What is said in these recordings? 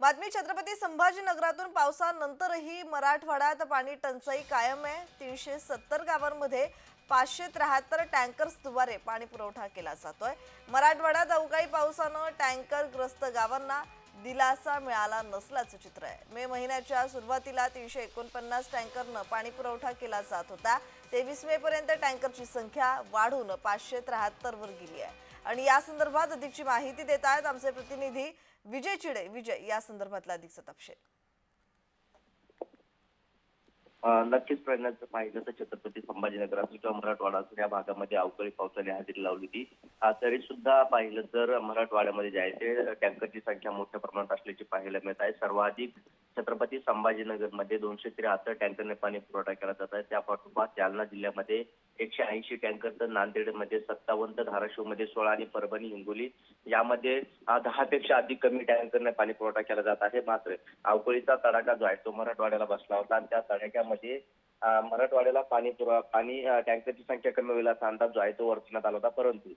बातमी छत्रपती संभाजीनगरातून पावसानंतरही मराठवाड्यात पाणी टंचाई कायम आहे. तीनशे सत्तर गावांमध्ये पाचशे त्र्याहत्तर टँकर्सद्वारे पाणी पुरवठा केला जातोय. मराठवाड्यात अवकाळी पावसानं टँकरग्रस्त गावांना दिलासा मिळाला नसल्याचं चित्र आहे. मे महिन्याच्या सुरुवातीला तीनशे एकोणपन्नास टँकरनं पाणी पुरवठा केला जात होता. तेवीस मे पर्यंत टँकरची संख्या वाढून पाचशे त्र्याहत्तरवर गेली आहे. आणि या संदर्भात अधिकची माहिती देत आहेत आमचे प्रतिनिधी विजय चिडे. विजय या संदर्भातला अधिकचा तपशील. नक्कीच प्रयत्नाचं पाहिलं तर छत्रपती संभाजीनगर असो किंवा मराठवाडा असो या भागामध्ये अवकाळी पावसाने हजेरी लावली होती. तरी सुद्धा पाहिलं तर मराठवाड्यामध्ये जे आहे ते टँकरची संख्या मोठ्या प्रमाणात असल्याची पाहायला मिळत आहे. सर्वाधिक छत्रपती संभाजीनगरमध्ये दोनशे त्र्याहत्तर टँकरने पाणी पुरवठा केला जात आहे. त्या पाठोपाठ जालना जिल्ह्यामध्ये एकशे ऐंशी टँकर तर नांदेडमध्ये सत्तावन्न तर धाराशिवमध्ये सोळा आणि परभणी हिंगोली यामध्ये दहा पेक्षा अधिक कमी टँकरने पाणी पुरवठा केला जात आहे. मात्र अवकळीचा तडाखा जो आहे तो मराठवाड्याला बसला होता आणि त्या तडाख्यामध्ये मराठवाड्याला पाणी पुरव पाणी टँकरची संख्या कमी होईल असा अंदाज जो आहे तो वर्तवण्यात आला होता. परंतु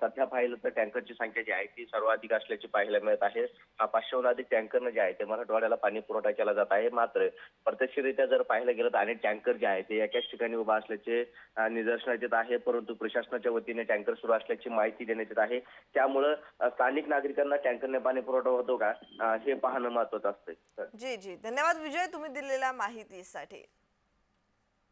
सध्या पाहिलं तर टँकरची संख्या जी आहे ती सर्वाधिक असल्याची पाहायला मिळत आहे. पाचशेहून अधिक टँकरनं जे आहे ते मराठवाड्याला पाणी पुरवठा केला जात आहे. मात्र प्रत्यक्षरित्या जर पाहायला गेलं तर अनेक टँकर जे आहे ते एकाच ठिकाणी उभा असल्याचे अं, निदर्शनात येत आहे. परंतु प्रशासनाच्या वतीने टँकर सुरू असल्याची माहिती देण्यात येत आहे. त्यामुळं स्थानिक नागरिकांना टँकरने पाणी पुरवठा होतो का? हे पाहणं महत्वाचं असतं जी जी. धन्यवाद विजय तुम्ही दिलेल्या माहितीसाठी.